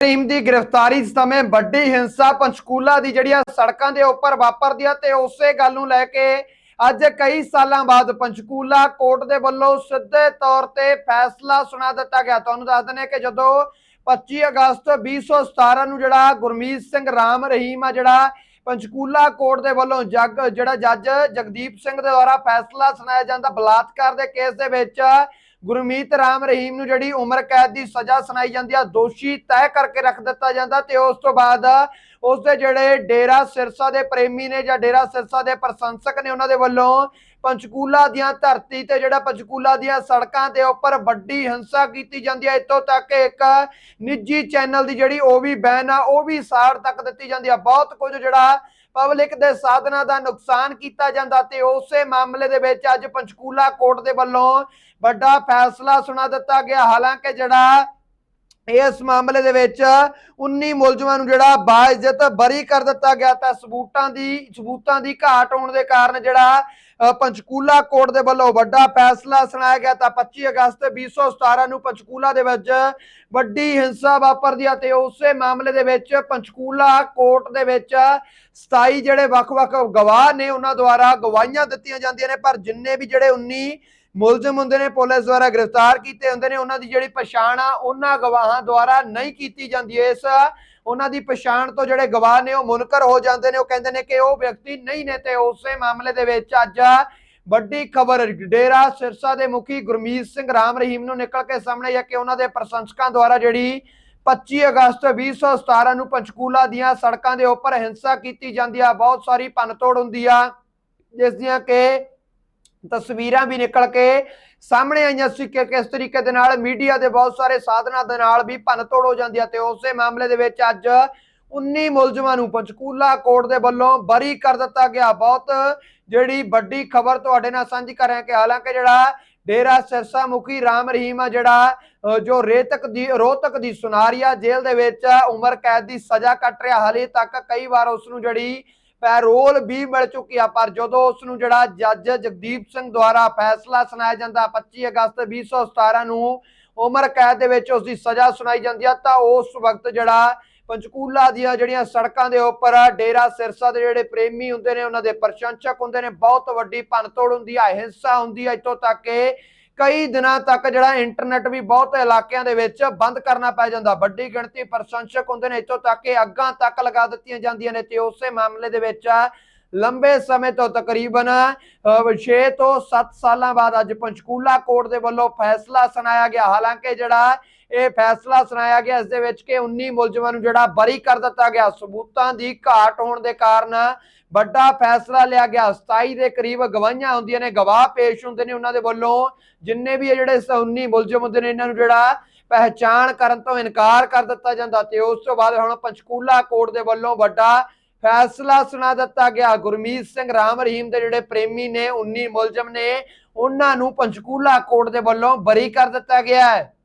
Team ਦੀ ਗ੍ਰਿਫਤਾਰੀ ਸਮੇਂ ਵੱਡੀ ਹਿੰਸਾ ਪੰਚਕੂਲਾ ਦੀ ਜਿਹੜੀਆਂ ਸੜਕਾਂ ਦੇ ਉੱਪਰ ਵਾਪਰਦੀ ਆ ਤੇ ਉਸੇ ਗੱਲ ਨੂੰ ਲੈ ਕੇ ਅੱਜ ਕਈ ਸਾਲਾਂ ਬਾਅਦ ਪੰਚਕੂਲਾ ਕੋਰਟ ਦੇ ਵੱਲੋਂ ਸਿੱਧੇ ਤੌਰ ਤੇ ਫੈਸਲਾ ਸੁਣਾ ਦਿੱਤਾ ਗਿਆ। ਤੁਹਾਨੂੰ ਦੱਸ ਦਿੰਦੇ ਕਿ ਜਦੋਂ 25 ਅਗਸਤ 2017 ਨੂੰ ਜਿਹੜਾ ਗੁਰਮੀਤ ਸਿੰਘ ਰਾਮ ਰਹੀਮ ਆ, ਜਿਹੜਾ ਪੰਚਕੂਲਾ ਕੋਰਟ ਦੇ ਵੱਲੋਂ ਜੱਗ, ਜਿਹੜਾ ਜੱਜ ਜਗਦੀਪ ਸਿੰਘ ਦੇ ਦੁਆਰਾ ਫੈਸਲਾ ਸੁਣਾਇਆ ਜਾਂਦਾ ਬਲਾਤਕਾਰ ਦੇ ਕੇਸ ਦੇ ਵਿੱਚ ਗੁਰਮੀਤ ਰਾਮ ਰਹੀਮ ਨੂੰ ਜਿਹੜੀ ਉਮਰ ਕੈਦ ਦੀ ਸਜ਼ਾ ਸੁਣਾਈ ਜਾਂਦੀ ਆ, ਦੋਸ਼ੀ ਤੈਅ ਕਰਕੇ ਰੱਖ ਦਿੱਤਾ ਜਾਂਦਾ ਤੇ ਉਸ ਤੋਂ ਬਾਅਦ ਉਸ ਦੇ ਜਿਹੜੇ ਡੇਰਾ ਸਿਰਸਾ ਦੇ ਪ੍ਰੇਮੀ ਨੇ ਜਾਂ ਡੇਰਾ ਸਿਰਸਾ ਦੇ ਪ੍ਰਸ਼ੰਸਕ ਨੇ ਉਹਨਾਂ ਦੇ ਵੱਲੋਂ ਪੰਚਕੂਲਾ ਦੀਆਂ ਧਰਤੀ ਤੇ ਜਿਹੜਾ ਪੰਚਕੂਲਾ ਦੀਆਂ ਸੜਕਾਂ ਦੇ ਉੱਪਰ ਵੱਡੀ ਹਿੰਸਾ ਕੀਤੀ ਜਾਂਦੀ ਹੈ ਇੱਥੋਂ ਤੱਕ ਇੱਕ ਨਿੱਜੀ ਚੈਨਲ ਦੀ ਜਿਹੜੀ ਉਹ ਵੀ ਬੈਨ ਆ, ਉਹ ਵੀ ਸਾੜ ਤੱਕ ਦਿੱਤੀ ਜਾਂਦੀ ਆ। ਬਹੁਤ ਕੁਝ ਜਿਹੜਾ ਪਬਲਿਕ ਦੇ ਸਾਧਨਾਂ ਦਾ ਨੁਕਸਾਨ ਕੀਤਾ ਜਾਂਦਾ ਤੇ ਉਸੇ ਮਾਮਲੇ ਦੇ ਵਿੱਚ ਅੱਜ ਪੰਚਕੂਲਾ ਕੋਰਟ ਦੇ ਵੱਲੋਂ ਵੱਡਾ ਫੈਸਲਾ ਸੁਣਾ ਦਿੱਤਾ ਗਿਆ। ਹਾਲਾਂਕਿ ਜਿਹੜਾ ਇਸ ਮਾਮਲੇ ਦੇ ਵਿੱਚ 19 ਮੁਲਜ਼ਮਾਂ ਨੂੰ ਜਿਹੜਾ ਬਾਇਜ਼ਤ ਬਰੀ ਕਰ ਦਿੱਤਾ ਗਿਆ ਤਾਂ ਸਬੂਤਾਂ ਦੀ ਸਬੂਤਾਂ ਦੀ ਘਾਟ ਹੋਣ ਦੇ ਕਾਰਨ ਜਿਹੜਾ ਪੰਚਕੂਲਾ ਕੋਰਟ ਦੇ ਵੱਲੋਂ ਵੱਡਾ ਫੈਸਲਾ ਸੁਣਾਇਆ ਗਿਆ ਤਾਂ 25 ਅਗਸਤ 2017 ਨੂੰ ਪੰਚਕੂਲਾ ਦੇ ਵਿੱਚ ਵੱਡੀ ਹਿੰਸਾ ਵਾਪਰਦੀ ਆ ਤੇ ਉਸੇ ਮਾਮਲੇ ਦੇ ਵਿੱਚ ਪੰਚਕੂਲਾ ਕੋਰਟ ਦੇ ਵਿੱਚ 27 ਜਿਹੜੇ ਵੱਖ-ਵੱਖ ਗਵਾਹ ਨੇ ਉਹਨਾਂ ਦੁਆਰਾ ਗਵਾਹੀਆਂ ਦਿੱਤੀਆਂ ਜਾਂਦੀਆਂ ਨੇ, ਪਰ ਜਿੰਨੇ ਵੀ ਜਿਹੜੇ 19 ਮੁਲਜ਼ਮ ਹੁੰਦੇ ਨੇ ਪੁਲਿਸ ਦੁਆਰਾ ਗ੍ਰਿਫਤਾਰ ਕੀਤੇ ਹੁੰਦੇ ਨੇ, ਉਹਨਾਂ ਦੀ ਜਿਹੜੀ ਪਛਾਣ ਆ, ਉਹਨਾਂ ਗਵਾਹਾਂ ਦੁਆਰਾ ਨਹੀਂ ਕੀਤੀ ਜਾਂਦੀ। ਇਸ ਉਹਨਾਂ ਦੀ ਪਛਾਣ ਤੋਂ ਜਿਹੜੇ ਗਵਾਹ ਨੇ ਉਹ ਮੁਨਕਰ ਹੋ ਜਾਂਦੇ ਨੇ, ਉਹ ਕਹਿੰਦੇ ਨੇ ਕਿ ਉਹ ਵਿਅਕਤੀ ਨਹੀਂ ਨੇ ਤੇ ਉਸੇ ਮਾਮਲੇ ਦੇ ਵਿੱਚ ਅੱਜ ਵੱਡੀ ਖਬਰ, ਡੇਰਾ ਸਿਰਸਾ ਦੇ ਮੁਖੀ ਗੁਰਮੀਤ ਸਿੰਘ ਰਾਮ ਰਹੀਮ ਨੂੰ ਨਿਕਲ ਕੇ ਸਾਹਮਣੇ ਆ ਕਿ ਉਹਨਾਂ ਦੇ ਪ੍ਰਸ਼ੰਸਕਾਂ ਦੁਆਰਾ ਜਿਹੜੀ 25 ਅਗਸਤ 2017 ਨੂੰ ਪੰਚਕੂਲਾ ਦੀਆਂ ਸੜਕਾਂ ਦੇ ਉੱਪਰ ਹਿੰਸਾ ਕੀਤੀ ਜਾਂਦੀ ਆ, ਬਹੁਤ ਸਾਰੀ ਭੰਨਤੋੜ ਹੁੰਦੀ ਆ, ਜਿਸ ਦੀਆਂ ਕਿ ਤਸਵੀਰਾਂ ਵੀ ਨਿਕਲ ਕੇ ਸਾਹਮਣੇ ਆਈਆਂ ਸੀ ਕਿ ਕਿਸ ਤਰੀਕੇ ਦੇ ਨਾਲ ਮੀਡੀਆ ਦੇ ਬਹੁਤ ਸਾਰੇ ਸਾਧਨਾਂ ਦੇ ਨਾਲ ਵੀ ਭੰਨ ਤੋੜ ਹੋ ਜਾਂਦੀ ਹੈ ਤੇ ਉਸੇ ਮਾਮਲੇ ਦੇ ਵਿੱਚ ਅੱਜ 19 ਮੁਲਜ਼ਮਾਂ ਨੂੰ ਪੰਚਕੂਲਾ ਕੋਰਟ ਦੇ ਵੱਲੋਂ ਬਰੀ ਕਰ ਦਿੱਤਾ ਗਿਆ। ਬਹੁਤ ਜਿਹੜੀ ਵੱਡੀ ਖਬਰ ਤੁਹਾਡੇ ਨਾਲ ਸਾਂਝੀ ਕਰ ਰਿਹਾ ਕਿ ਹਾਲਾਂਕਿ ਜਿਹੜਾ ਡੇਰਾ ਸਿਰਸਾ ਮੁਖੀ ਰਾਮ ਰਹੀਮ ਆ, ਜਿਹੜਾ ਜੋ ਰੇਤਕ ਦੀ ਰੋਹਤਕ ਦੀ ਸੁਨਾਰੀਆ ਜੇਲ੍ਹ ਦੇ ਵਿੱਚ ਉਮਰ ਕੈਦ ਦੀ ਸਜ਼ਾ ਕੱਟ ਰਿਹਾ। ਹਾਲੇ ਤੱਕ ਕਈ ਵਾਰ ਉਸ ਨੂੰ ਜਿਹੜੀ ਪੈਰੋਲ ਵੀ ਮਿਲ ਚੁੱਕੀ ਆ, ਪਰ ਜਦੋਂ ਉਸ ਨੂੰ ਜਿਹੜਾ ਜੱਜ ਜਗਦੀਪ ਸਿੰਘ ਦੁਆਰਾ ਫੈਸਲਾ ਸੁਣਾਇਆ ਜਾਂਦਾ 25 ਅਗਸਤ 2017 ਨੂੰ ਉਮਰ ਕੈਦ ਦੇ ਵਿੱਚ ਉਸ ਦੀ ਸਜ਼ਾ ਸੁਣਾਈ ਜਾਂਦੀ ਆ, ਤਾਂ ਉਸ ਵਕਤ ਜਿਹੜਾ ਪੰਚਕੂਲਾ ਦੀਆਂ ਜਿਹੜੀਆਂ ਸੜਕਾਂ ਦੇ ਉੱਪਰ ਡੇਰਾ ਸਿਰਸਾ ਦੇ ਜਿਹੜੇ ਪ੍ਰੇਮੀ ਹੁੰਦੇ ਨੇ, ਉਹਨਾਂ ਦੇ ਪ੍ਰਸ਼ੰਸਕ ਹੁੰਦੇ ਨੇ, ਬਹੁਤ ਵੱਡੀ ਭੰਨਤੋੜ ਹੁੰਦੀ ਆ, ਹਿੰਸਾ ਹੁੰਦੀ ਆ, ਇੱਥੋਂ ਤੱਕ ਕਿ ਕਈ ਦਿਨਾਂ ਤੱਕ ਜਿਹੜਾ ਇੰਟਰਨੈਟ ਵੀ ਬਹੁਤ ਇਲਾਕਿਆਂ ਦੇ ਵਿੱਚ ਬੰਦ ਕਰਨਾ ਪੈ ਜਾਂਦਾ। ਵੱਡੀ ਗਿਣਤੀ ਪ੍ਰਸ਼ੰਸਕ ਹੁੰਦੇ ਨੇ, ਇੱਥੋਂ ਤੱਕ ਕਿ ਅੱਗਾਂ ਤੱਕ ਲਗਾ ਦਿੱਤੀਆਂ ਜਾਂਦੀਆਂ ਨੇ ਤੇ ਉਸੇ ਮਾਮਲੇ ਦੇ ਵਿੱਚ ਲੰਬੇ ਸਮੇਂ ਤੋਂ ਤਕਰੀਬਨ 6 ਤੋਂ 7 ਸਾਲਾਂ ਬਾਅਦ ਅੱਜ ਪੰਚਕੂਲਾ ਕੋਰਟ ਦੇ ਵੱਲੋਂ ਫੈਸਲਾ ਸੁਣਾਇਆ ਗਿਆ। ਹਾਲਾਂਕਿ ਜਿਹੜਾ ਇਹ ਫੈਸਲਾ ਸੁਣਾਇਆ ਗਿਆ, ਇਸ ਦੇ ਵਿੱਚ ਕਿ 19 ਮੁਲਜ਼ਮਾਂ ਨੂੰ ਜਿਹੜਾ ਬਰੀ ਕਰ ਦਿੱਤਾ ਗਿਆ, ਸਬੂਤਾਂ ਦੀ ਘਾਟ ਹੋਣ ਦੇ ਕਾਰਨ ਵੱਡਾ ਫੈਸਲਾ ਲਿਆ ਗਿਆ। 27 ਦੇ ਕਰੀਬ ਗਵਾਹੀਆਂ ਹੁੰਦੀਆਂ ਨੇ, ਗਵਾਹ ਪੇਸ਼ ਹੁੰਦੇ ਨੇ ਉਹਨਾਂ ਦੇ ਵੱਲੋਂ। ਜਿੰਨੇ ਵੀ ਇਹ ਜਿਹੜੇ 19 ਮੁਲਜ਼ਮ ਹੁੰਦੇ ਨੇ, ਇਹਨਾਂ ਨੂੰ ਜਿਹੜਾ ਪਹਿਚਾਣ ਕਰਨ ਤੋਂ ਇਨਕਾਰ ਕਰ ਦਿੱਤਾ ਜਾਂਦਾ ਤੇ ਉਸ ਤੋਂ ਬਾਅਦ ਹੁਣ ਪੰਚਕੂਲਾ ਕੋਰਟ ਦੇ ਵੱਲੋਂ ਵੱਡਾ ਫੈਸਲਾ ਸੁਣਾ ਦਿੱਤਾ ਗਿਆ। ਗੁਰਮੀਤ ਸਿੰਘ ਰਾਮ ਰਹੀਮ ਦੇ ਜਿਹੜੇ ਪ੍ਰੇਮੀ ਨੇ 19 ਮੁਲਜ਼ਮ ਨੇ, ਉਹਨਾਂ ਨੂੰ ਪੰਚਕੂਲਾ ਕੋਰਟ ਦੇ ਵੱਲੋਂ ਬਰੀ ਕਰ ਦਿੱਤਾ ਗਿਆ ਹੈ।